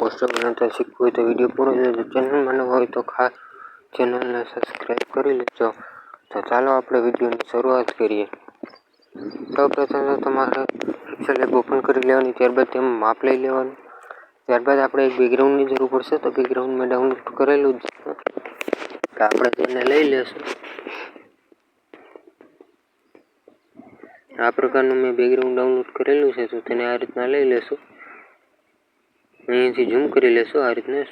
Poster બનાવતા શીખવું હોય તો વીડિયો પૂરો જોજો. ચેનલમાં ન હોય તો ખાસ ચેનલને સબસ્ક્રાઈબ કરી લેજો. તો ચાલો આપણે વિડીયોની શરૂઆત કરીએ. સૌ પ્રથમ તો તમારે પિક્સલ એપ ઓપન કરી લેવાની, ત્યારબાદ તેમાં માપ લઈ લેવાનું. ત્યારબાદ આપણે એક બેકગ્રાઉન્ડની જરૂર પડશે, તો બેકગ્રાઉન્ડ મેં ડાઉનલોડ કરેલું જ તો આપણે તેને લઈ લેશું. આ પ્રકારનું મેં બેકગ્રાઉન્ડ ડાઉનલોડ કરેલું છે, તો તેને આ રીતના લઈ લેશું. અહીંયાથી ઝૂમ કરી લેશો, આ રીતના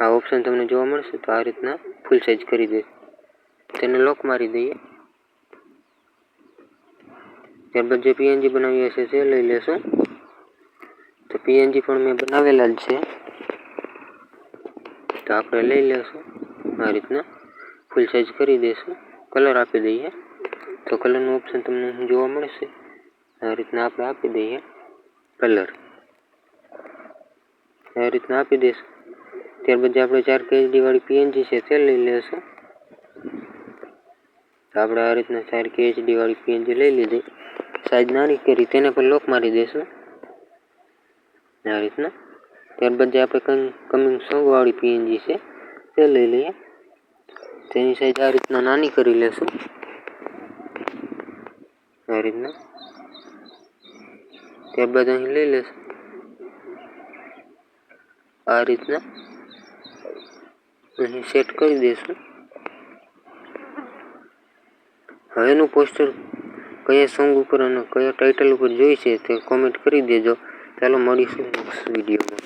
આ ઓપ્શન તમને જોવા મળશે, તો આ રીતના ફૂલ સાઇઝ કરી દે તેને લોક મારી દઈએ. ત્યારબાદ જે પીએનજી બનાવીએ હશે તે લઈ લેશું. તો પીએનજી પણ મેં બનાવેલા જ છે. તો આપણે લઈ લેશું. આ રીતના ફૂલ સાઇઝ કરી દઈશું કલર આપી દઈએ. તો કલરનું ઓપ્શન તમને જોવા મળશે. આ રીતના આપણે આપી દઈએ. કલર આ રીતના આપી દઈશું. ત્યારબાદ જે આપણે ચાર કેએચડી વાળી પીએનજી છે તે લઈ લેશું. તો આપણે આ રીતના ચાર કેએચડી વાળી પીએનજી લઈ લીધી. સાઈઝ નાની કરી તેને પર લોક મારી દઈશું. આ રીતના. ત્યારબાદ જે આપણે કમિંગ સોંગવાળી પીએનજી છે તે લઈ લઈએ. તેની સાઈઝ આ રીતના નાની કરી લેશું. આ રીતના. ત્યારબાદ અહીં લઈ લેશું. આ રીતના અહીં સેટ કરી દઈશું. હવેનું પોસ્ટર કયા સોંગ ઉપર અને કયા ટાઇટલ ઉપર જોઈશે તે કોમેન્ટ કરી દેજો. ચાલો મળીશું નેક્સ્ટ વિડીયોમાં